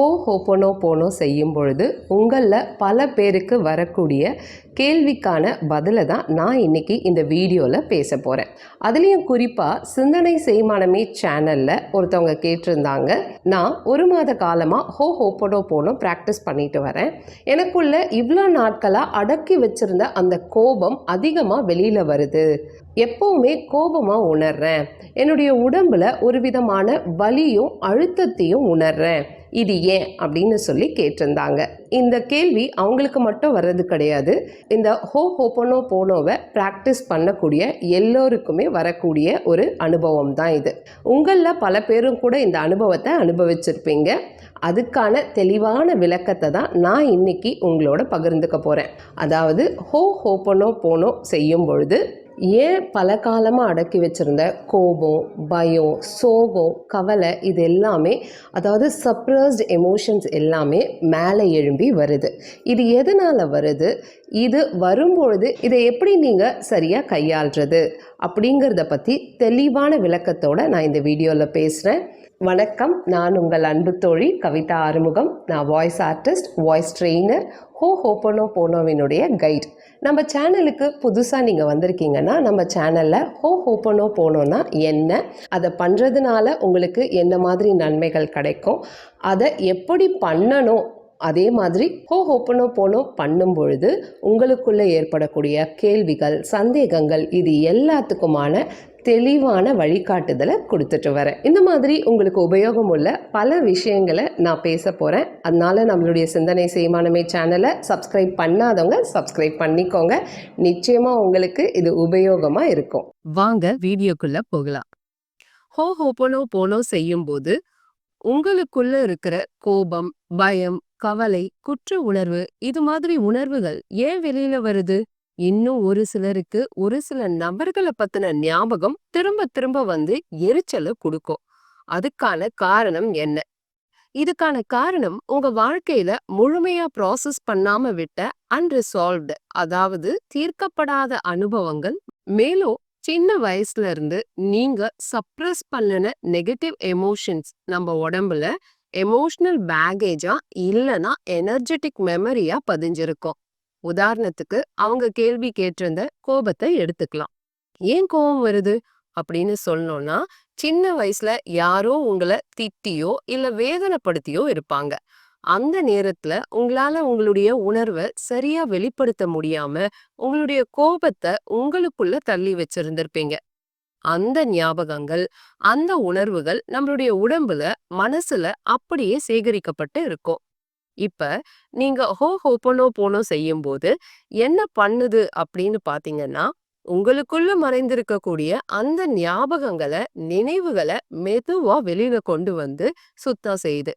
ஹோ ஹோப்பனோ போனோ செய்யும் பொழுது உங்களில் பல பேருக்கு வரக்கூடிய கேள்விக்கான பதிலை தான் நான் இன்னைக்கு இந்த வீடியோவில் பேச போகிறேன் அதுலேயும் குறிப்பாக சிந்தனை செய்மானமே சேனலில் ஒருத்தவங்க கேட்டிருந்தாங்க. நான் ஒரு மாத காலமாக ஹோ ஹோப்பனோ போனோ ப்ராக்டிஸ் பண்ணிட்டு வரேன். எனக்குள்ள இவ்வளோ நாட்களாக அடக்கி வச்சிருந்த அந்த கோபம் அதிகமாக வெளியில் வருது. எப்போவுமே கோபமாக உணர்றேன். என்னுடைய உடம்பில் ஒரு விதமான வலியும் அழுத்தத்தையும் உணர்றேன். இது ஏன் அப்படின்னு சொல்லி கேட்டிருந்தாங்க. இந்த கேள்வி அவங்களுக்கு மட்டும் வர்றது கிடையாது. இந்த ஹோ ஹோப்பனோ போனோவை ப்ராக்டிஸ் பண்ணக்கூடிய எல்லோருக்குமே வரக்கூடிய ஒரு அனுபவம் தான் இது. உங்களில் பல பேரும் கூட இந்த அனுபவத்தை அனுபவிச்சிருப்பீங்க. அதுக்கான தெளிவான விளக்கத்தை தான் நான் இன்னைக்கு உங்களோட பகிர்ந்துக்க போகிறேன் அதாவது ஹோ ஹோப்பனோ போனோ செய்யும் பொழுது ஏன் பல காலமாக அடக்கி வச்சிருந்த கோபம் பயம் சோகம் கவலை இது எல்லாமே அதாவது சப்ரஸ்ட் எமோஷன்ஸ் எல்லாமே மேலே எழும்பி வருது. இது எதனால் வருது? இது வரும்பொழுது இதை எப்படி நீங்கள் சரியாக கையாள்றது? அப்படிங்கிறத பற்றி தெளிவான விளக்கத்தோடு நான் இந்த வீடியோவில் பேசுகிறேன் வணக்கம். நான் உங்கள் அன்பு தோழி கவிதா ஆறுமுகம். நான் வாய்ஸ் ஆர்டிஸ்ட் வாய்ஸ் ட்ரெயினர் ஹோ ஹோப்பனோ போனோவினுடைய கைட் நம்ம சேனலுக்கு புதுசாக நீங்கள் வந்திருக்கீங்கன்னா நம்ம சேனலில் ஹோ ஹோப்பனோ போனோன்னா என்ன அதை பண்ணுறதுனால உங்களுக்கு என்ன மாதிரி நன்மைகள் கிடைக்கும் அதை எப்படி பண்ணணும் அதே மாதிரி ஹோ ஹோப்பனோ போனோ பண்ணும் பொழுது உங்களுக்குள்ளே ஏற்படக்கூடிய கேள்விகள் சந்தேகங்கள் இது எல்லாத்துக்குமான தெளிவான வழிகாட்டுதலை கொடுத்துட்டு வரேன். இந்த மாதிரி உங்களுக்கு உபயோகம் உள்ள பல விஷயங்களை நான் பேச போகிறேன் அதனால நம்மளுடைய சிந்தனை செய்மானமே சேனலை சப்ஸ்கிரைப் பண்ணாதவங்க சப்ஸ்கிரைப் பண்ணிக்கோங்க. நிச்சயமாக உங்களுக்கு இது உபயோகமாக இருக்கும். வாங்க வீடியோக்குள்ளே போகலாம். ஹோ ஹோப்பனோ போனோ செய்யும்போது உங்களுக்குள்ள இருக்கிற கோபம் பயம் கவலை குற்ற உணர்வு இது மாதிரி உணர்வுகள் ஏன் வெளியில வருது? இன்னும் ஒரு சிலருக்கு ஒரு சில நபர்களை பத்தின ஞாபகம் திரும்ப திரும்ப வந்து எரிச்சலை கொடுக்கும். அதுக்கான காரணம் என்ன? இதுக்கான காரணம் உங்க வாழ்க்கையில முழுமையா ப்ராசஸ் பண்ணாம விட்ட அன்ரிசால்வ்டு அதாவது தீர்க்கப்படாத அனுபவங்கள் மேலும் சின்ன வயசுல இருந்து நீங்க சப்ரஸ் பண்ணின நெகட்டிவ் எமோஷன்ஸ் நம்ம உடம்புல எமோஷனல் பேகேஜா இல்லைன்னா எனர்ஜெட்டிக் மெமரியா பதிஞ்சிருக்கும். உதாரணத்துக்கு அவங்க கேள்வி கேட்டிருந்த கோபத்தை எடுத்துக்கலாம். ஏன் கோபம் வருது? அப்படின்னு சொல்லணும்னா சின்ன வயசுல யாரோ உங்களை திட்டியோ இல்ல வேதனைப்படுத்தியோ இருப்பாங்க. அந்த நேரத்துல உங்களால உங்களுடைய உணர்வை சரியா வெளிப்படுத்த முடியாம உங்களுடைய கோபத்தை உங்களுக்குள்ள தள்ளி வச்சிருந்திருப்பீங்க. அந்த ஞாபகங்கள் அந்த உணர்வுகள் நம்மளுடைய உடம்புல மனசுல அப்படியே சேகரிக்கப்பட்டு இருக்கும். இப்ப நீங்க ஹோ ஹோப்பனோ போனோ செய்யும் போது என்ன பண்ணுது அப்படின்னு பாத்தீங்கன்னா உங்களுக்குள்ள மறைந்திருக்கக்கூடிய அந்த ஞாபகங்களை நினைவுகளை மெதுவா வெளியில கொண்டு வந்து சுத்தம் செய்யுது.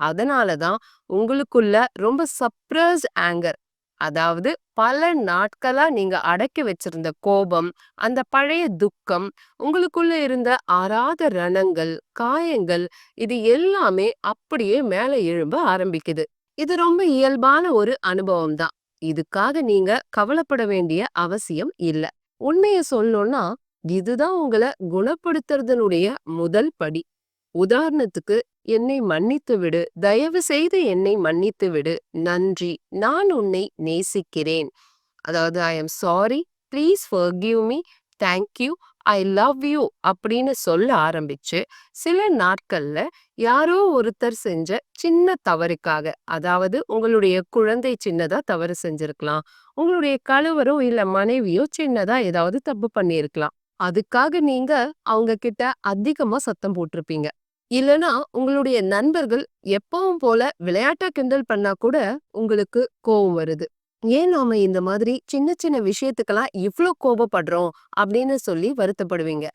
அதனாலதான் உங்களுக்குள்ள ரொம்ப சப்ரஸ் ஆங்கர் அதாவது பல நாட்களா நீங்க அடக்கி வச்சிருந்த கோபம் அந்த பழைய துக்கம் உங்களுக்குள்ள இருந்த ஆறாத ரணங்கள் காயங்கள் இது எல்லாமே அப்படியே மேல எழும்ப ஆரம்பிக்குது. இது ரொம்ப இயல்பான ஒரு அனுபவம் தான். இதுக்காக நீங்க கவலைப்பட வேண்டிய அவசியம் இல்ல. உண்மைய சொல்லணும்னா இதுதான் உங்களை குணப்படுத்துறதனுடைய முதல் படி. உதாரணத்துக்கு என்னை மன்னித்து விடு. தயவு செய்து என்னை மன்னித்து விடு. நன்றி. நான் உன்னை நேசிக்கிறேன். அதாவது I am sorry please forgive me thank you I love you அப்படின்னு சொல்ல ஆரம்பிச்சு சில நாட்கள்ல யாரோ ஒருத்தர் செஞ்ச சின்ன தவறுக்காக அதாவது உங்களுடைய குழந்தை சின்னதா தவறு செஞ்சிருக்கலாம். உங்களுடைய கணவரோ இல்ல மனைவியோ சின்னதா ஏதாவது தப்பு பண்ணியிருக்கலாம். அதுக்காக நீங்க அவங்க கிட்ட அதிகமா சத்தம் போட்டிருப்பீங்க. இல்லனா உங்களுடைய நண்பர்கள் எப்பவும் போல விளையாட்டா கிண்டல் பண்ணா கூட உங்களுக்கு கோவம் வருது. ஏன் நாம இந்த மாதிரி சின்ன சின்ன விஷயத்துக்கெல்லாம் இவ்ளோ கோபப்படுறோம் அப்படின்னு சொல்லி வருத்தப்படுவீங்க.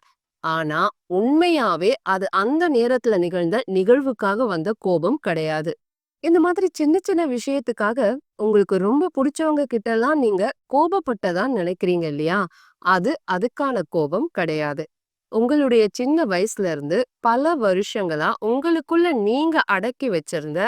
ஆனா உண்மையாவே அது அந்த நேரத்துல நிகழ்ந்த நிகழ்வுக்காக வந்த கோபம் கிடையாது. இந்த மாதிரி சின்ன சின்ன விஷயத்துக்காக உங்களுக்கு ரொம்ப பிடிச்சவங்க கிட்ட எல்லாம் நீங்க கோபப்பட்டதா நினைக்கிறீங்க இல்லையா? அது அதுக்கான கோபம் கிடையாது. உங்களுடைய சின்ன வயசுல இருந்து பல வருஷங்களா உங்களுக்குள்ள நீங்க அடக்கி வச்சிருந்த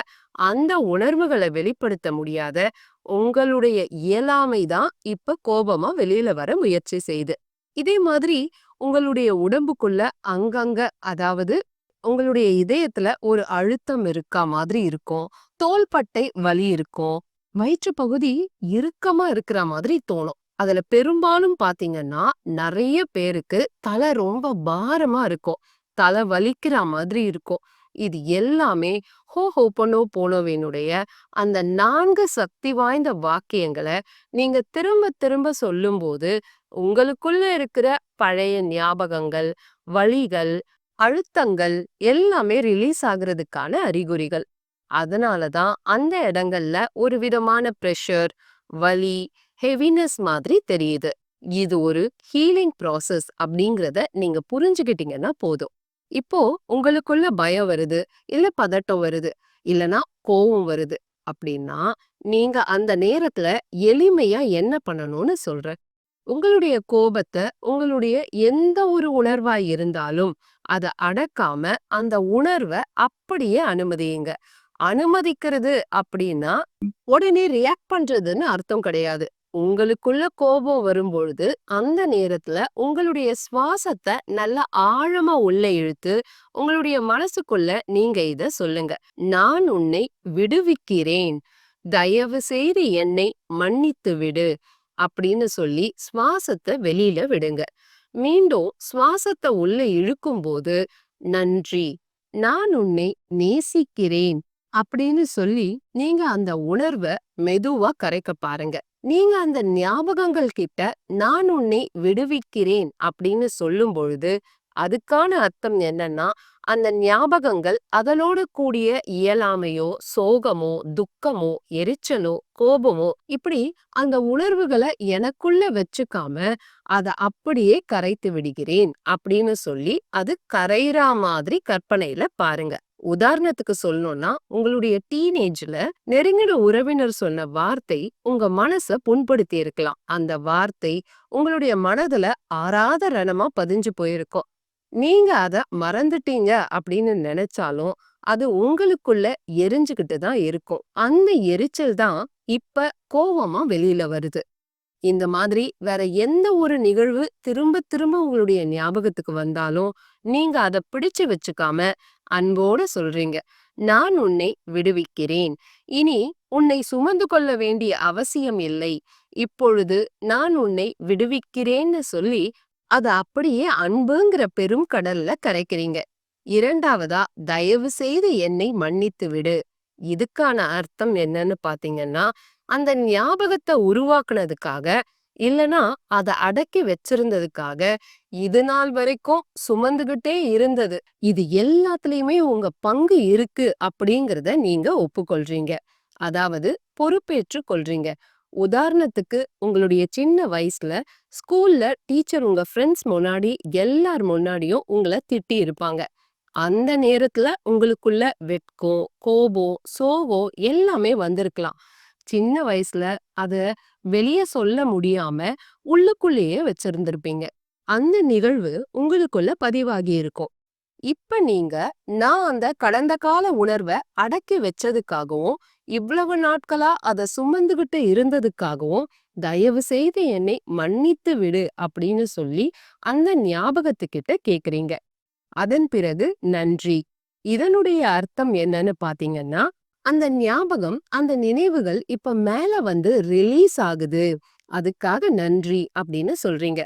அந்த உணர்வுகளை வெளிப்படுத்த முடியாத உங்களுடைய இயலாமை தான் இப்ப கோபமா வெளியில வர முயற்சி செய்யுது இதே மாதிரி உங்களுடைய உடம்புக்குள்ள அங்கங்க அதாவது உங்களுடைய இதயத்துல ஒரு அழுத்தம் இருக்கா மாதிரி இருக்கும். தோள்பட்டை வலி இருக்கும். வயிற்று பகுதி இறுக்கமா இருக்கிற மாதிரி தோணும். அதுல பெரும்பாலும் பாத்தீங்கன்னா நிறைய பேருக்கு தலை ரொம்ப பாரமா இருக்கும். தலை வலிக்கிற மாதிரி இருக்கும். இது எல்லாமே ஹோ ஹோப்பனோ போனோவினுடைய அந்த நான்கு சக்தி வாய்ந்த வாக்கியங்களை நீங்க திரும்ப திரும்ப சொல்லும்போது உங்களுக்குள்ள இருக்கிற பழைய ஞாபகங்கள் வழிகள் அழுத்தங்கள் எல்லாமே ரிலீஸ் ஆகுறதுக்கான அறிகுறிகள். அதனாலதான் அந்த இடங்கள்ல ஒரு விதமான ப்ரெஷர் வலி ஹெவினஸ் மாதிரி தெரியுது. இது ஒரு ஹீலிங் ப்ராசஸ் அப்படிங்கறத நீங்க புரிஞ்சுக்கிட்டீங்கன்னா போதும். இப்போ உங்களுக்குள்ள பயம் வருது இல்ல பதட்டம் வருது இல்லனா கோவம் வருது அப்படின்னா நீங்க அந்த நேரத்துல எளிமையா என்ன பண்ணணும்னு சொல்றேன் உங்களுடைய கோபத்தை உங்களுடைய எந்த ஒரு உணர்வா இருந்தாலும் அதை அடக்காம அந்த உணர்வை அப்படியே அனுமதியுங்க. அனுமதிக்கிறது அப்படின்னா உடனே ரியாக்ட் பண்றதுன்னு அர்த்தம் கிடையாது. உங்களுக்குள்ள கோபம் வரும்பொழுது அந்த நேரத்துல உங்களுடைய சுவாசத்தை நல்லா ஆழமா உள்ள இழுத்து உங்களுடைய மனசுக்குள்ள நீங்க இத சொல்லுங்க. நான் உன்னை விடுவிக்கிறேன். தயவு செய்து என்னை மன்னித்து விடு அப்படின்னு சொல்லி சுவாசத்தை வெளியில விடுங்க. மீண்டும் சுவாசத்தை உள்ள இழுக்கும் போது நன்றி. நான் உன்னை நேசிக்கிறேன். அப்படின்னு சொல்லி நீங்க அந்த உணர்வை மெதுவா கரைக்க பாருங்க. நீங்க அந்த ஞாபகங்கள் கிட்ட நான் உன்னை விடுவிக்கிறேன் அப்படின்னு சொல்லும் பொழுது அதுக்கான அர்த்தம் என்னன்னா அந்த ஞாபகங்கள் அதனோடு கூடிய இயலாமையோ சோகமோ துக்கமோ எரிச்சலோ கோபமோ இப்படி அந்த உணர்வுகளை எனக்குள்ள வச்சுக்காம அத அப்படியே கரைத்து விடுகிறேன் அப்படின்னு சொல்லி அது கரையிற மாதிரி கற்பனையில பாருங்க. உதாரணத்துக்கு சொல்லணும்னா உங்களுடைய டீனேஜ்ல நெருங்கின உறவினர் சொன்ன வார்த்தை உங்க மனச புண்படுத்தி இருக்கலாம். அந்த வார்த்தை உங்களுடைய மனதுல ஆறாத ரணமா பதிஞ்சு போயிருக்கும். நீங்க அத மறந்துட்டீங்க அப்படின்னு நினைச்சாலும் அது உங்களுக்குள்ள எரிஞ்சுகிட்டு தான் இருக்கும். அந்த எரிச்சல் தான் இப்ப கோவமா வெளியில வருது. இந்த மாதிரி வேற எந்த ஒரு நிகழ்வு திரும்ப திரும்ப உங்களுடைய ஞாபகத்துக்கு வந்தாலும் நீங்க அத பிடிச்சு வச்சுக்காம அன்போட சொல்றீங்க. நான் உன்னை விடுவிக்கிறேன். இனி உன்னை சுமந்து கொள்ள வேண்டிய அவசியம் இல்லை. இப்பொழுது நான் உன்னை விடுவிக்கிறேன்னு சொல்லி அத அப்படியே அன்புங்கிற பெரும் கடல்ல கரைக்கிறீங்க. இரண்டாவதா தயவு செய்து என்னை மன்னித்து விடு. இதுக்கான அர்த்தம் என்னன்னு பாத்தீங்கன்னா அந்த ஞாபகத்தை உருவாக்குனதுக்காக இல்லனா அத அடக்கி வச்சிருந்ததுக்காக இது நாள் வரைக்கும் சுமந்துகிட்டே இருந்தது. இது எல்லாத்துலயுமே உங்க பங்கு இருக்கு அப்படிங்கறத நீங்க ஒப்புக்கொள்றீங்க. அதாவது பொறுப்பேற்று கொள்றீங்க. உதாரணத்துக்கு உங்களுடைய சின்ன வயசுல ஸ்கூல்ல டீச்சர் உங்க ஃப்ரெண்ட்ஸ் முன்னாடி எல்லார் முன்னாடியும் உங்களை திட்டி இருப்பாங்க. அந்த நேரத்துல உங்களுக்குள்ள வெட்கம் கோபம் சோகம் எல்லாமே வந்திருக்கலாம். சின்ன வயசுல அத வெளிய சொல்ல முடியாம உள்ளுக்குள்ளேயே வச்சிருந்திருப்பீங்க. அந்த நிகழ்வு உங்களுக்குள்ள பதிவாகி இருக்கும். இப்ப நீங்க நான் அந்த கடந்த கால உணர்வை அடக்கி வச்சதுக்காகவும் இவ்வளவு நாட்களா அத சுமந்துகிட்டு இருந்ததுக்காகவும் தயவு செய்து என்னை மன்னித்து விடு அப்படின்னு சொல்லி அந்த ஞாபகத்துக்கிட்ட கேக்குறீங்க. அதன் பிறகு நன்றி. இதனுடைய அர்த்தம் என்னன்னு பாத்தீங்கன்னா அந்த ஞாபகம் அந்த நினைவுகள் இப்ப மேல வந்து ரிலீஸ் ஆகுது. அதுக்காக நன்றி அப்படின்னு சொல்றீங்க.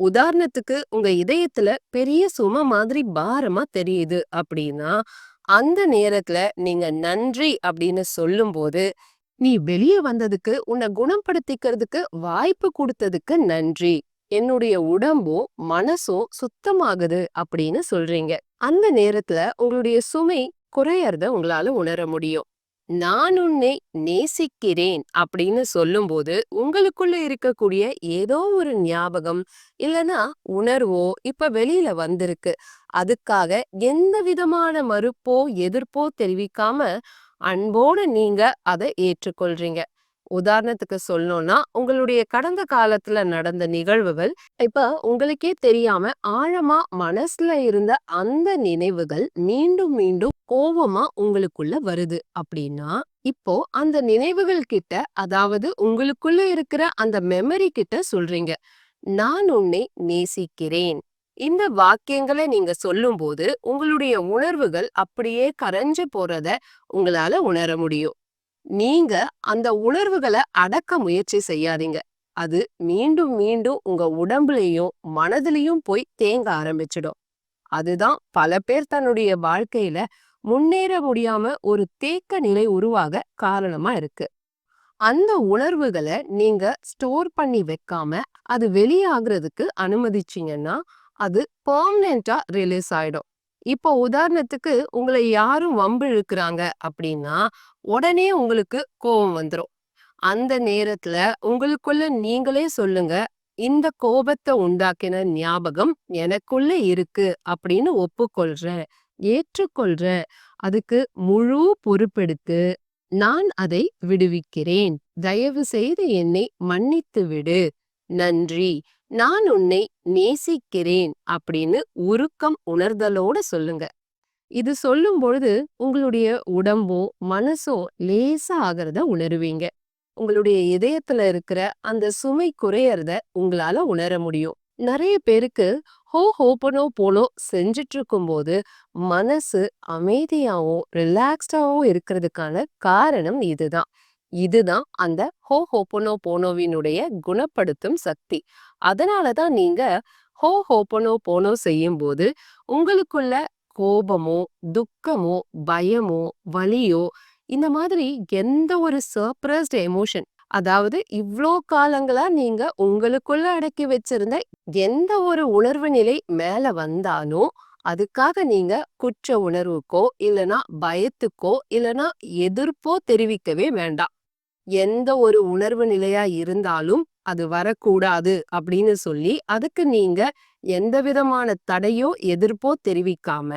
உதாரணத்துக்கு உங்க இதயத்துல பெரிய சும மாதிரி பாரமா தெரியுது அப்படின்னா அந்த நேரத்துல நீங்க நன்றி அப்படின்னு சொல்லும்போது நீ வெளியே வந்ததுக்கு உன்னை குணப்படுத்திக்கிறதுக்கு வாய்ப்பு கொடுத்ததுக்கு நன்றி. என்னுடைய உடம்பும் மனசும் சுத்தமாகுது அப்படின்னு சொல்றீங்க. அந்த நேரத்துல உங்களுடைய சுமை குறையறத உங்களால உணர முடியும். நான் உன்னை நேசிக்கிறேன் அப்படின்னு சொல்லும்போது உங்களுக்குள்ள இருக்கக்கூடிய ஏதோ ஒரு ஞாபகம் இல்லனா உணர்வோ இப்ப வெளியில வந்திருக்கு. அதுக்காக எந்த விதமான மறுப்போ எதிர்ப்போ தெரிவிக்காம அன்போட நீங்க அதை ஏற்றுக்கொள்றீங்க. உதாரணத்துக்கு சொல்லணும்னா உங்களுடைய கடந்த காலத்துல நடந்த நிகழ்வுகள் இப்ப உங்களுக்கே தெரியாம ஆழமா மனசுல இருந்த அந்த நினைவுகள் மீண்டும் மீண்டும் கோபமா உங்களுக்குள்ள வருது அப்படின்னா இப்போ அந்த நினைவுகள் கிட்ட அதாவது உங்களுக்குள்ள இருக்கிற அந்த மெமரி கிட்ட சொல்றீங்க. நான் உன்னை நேசிக்கிறேன். இந்த வாக்கியங்களை நீங்க சொல்லும்போது உங்களுடைய உணர்வுகள் அப்படியே கரைஞ்சு போறத உங்களால உணர முடியும். நீங்க அந்த உணர்வுகளை அடக்க முயற்சி செய்யாதீங்க. அது மீண்டும் மீண்டும் உங்க உடம்புலயும் மனதிலையும் போய் தேங்க ஆரம்பிச்சிடும். அதுதான் பல பேர் தன்னுடைய வாழ்க்கையில முன்னேற முடியாம ஒரு தேக்க நிலை உருவாக காரணமா இருக்கு. அந்த உணர்வுகளை நீங்க ஸ்டோர் பண்ணி வைக்காம அது வெளியாகிறதுக்கு அனுமதிச்சீங்கன்னா அது பெர்மனெண்டா ரிலீஸ் ஆயிடும். இப்போ உதாரணத்துக்கு உங்களை யாரும் வம்பு இழுக்கிறாங்க அப்படின்னா உடனே உங்களுக்கு கோபம் வந்துடும் அந்த நேரத்துல உங்களுக்குள்ள நீங்களே சொல்லுங்க இந்த கோபத்தை உண்டாக்கின ஞாபகம் எனக்குள்ள இருக்கு அப்படின்னு ஒப்புக்கொள்றேன் ஏற்றுக்கொள்றேன். அதுக்கு முழு பொறுப்பெடுத்து நான் அதை விடுவிக்கிறேன். தயவு செய்து என்னை மன்னித்து விடு. நன்றி. நான் உன்னை நேசிக்கிறேன் அப்படின்னு உருக்கம் உணர்தலோட சொல்லுங்க. இது சொல்லும் பொழுது உங்களுடைய உடம்போ மனசோ லேசா ஆகிறத உணருவீங்க. உங்களுடைய இதயத்துல இருக்கிற அந்த சுமை குறையறத உங்களால உணர முடியும். நிறைய பேருக்கு ஹோ ஹோப்பனோ போலோ செஞ்சுட்டு இருக்கும்போது மனசு அமைதியாகவும் ரிலாக்ஸ்டாகவும் இருக்கிறதுக்கான காரணம் இதுதான். இதுதான் அந்த ஹோ ஹோப்பனோ போனோவினுடைய குணப்படுத்தும் சக்தி. அதனால தான் நீங்க ஹோ ஹோப்பனோ போனோ செய்யும்போது உங்களுக்குள்ள கோபமோ துக்கமோ பயமோ வலியோ இந்த மாதிரி எந்த ஒரு சர்ப்ரஸ்ட் எமோஷன் அதாவது இவ்வளோ காலங்களா நீங்க உங்களுக்குள்ள அடக்கி வச்சிருந்த எந்த ஒரு உணர்வு நிலை மேல வந்தாலும் அதுக்காக நீங்க குற்ற உணர்வுக்கோ இல்லனா பயத்துக்கோ இல்லனா எதிர்ப்போ தெரிவிக்கவே வேண்டாம். எந்த ஒரு உணர்வு நிலையா இருந்தாலும் அது வரக்கூடாது அப்படின்னு சொல்லி அதுக்கு நீங்க எந்த விதமான தடையோ எதிர்ப்போ தெரிவிக்காம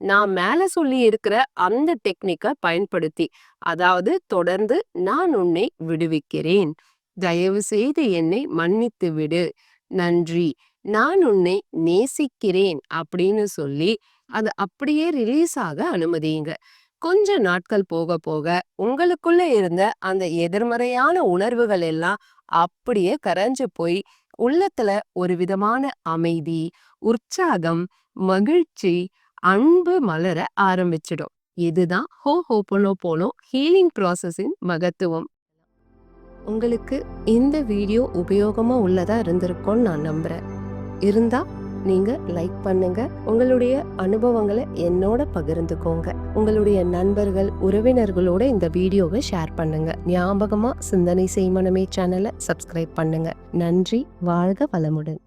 நான் மேல சொல்லி இருக்கிற அந்த டெக்னிக்கை பயன்படுத்தி அதாவது தொடர்ந்து நான் உன்னை விடுவிக்கிறேன். தயவு செய்து என்னை மன்னித்து விடு. நன்றி. நான் உன்னை நேசிக்கிறேன் அப்படின்னு சொல்லி அது அப்படியே ரிலீஸ் ஆக அனுமதியுங்க. கொஞ்ச நாட்கள் போக போக உங்களுக்குள்ள இருந்த அந்த எதிர்மறையான உணர்வுகள் எல்லாம் அப்படியே கரைஞ்சு போய் உள்ளத்துல ஒரு விதமான அமைதி உற்சாகம் மகிழ்ச்சி அன்பு மலர ஆரம்பிச்சிடும். இதுதான் ஹோ ஹோப்பனோ போனோ ஹீலிங் ப்ராசஸின் மகத்துவம். உங்களுக்கு இந்த வீடியோ உபயோகமா உள்ளதா இருந்திருக்கும்னு நான் நம்புறேன். இருந்தா நீங்க லைக் பண்ணுங்க. உங்களுடைய அனுபவங்களை என்னோட பகிர்ந்துக்கோங்க. உங்களுடைய நண்பர்கள் உறவினர்களோட இந்த வீடியோவை ஷேர் பண்ணுங்க. ஞாபகமா சிந்தனை செய்மனமே சேனலை சப்ஸ்கிரைப் பண்ணுங்க. நன்றி வாழ்க வளமுடன்.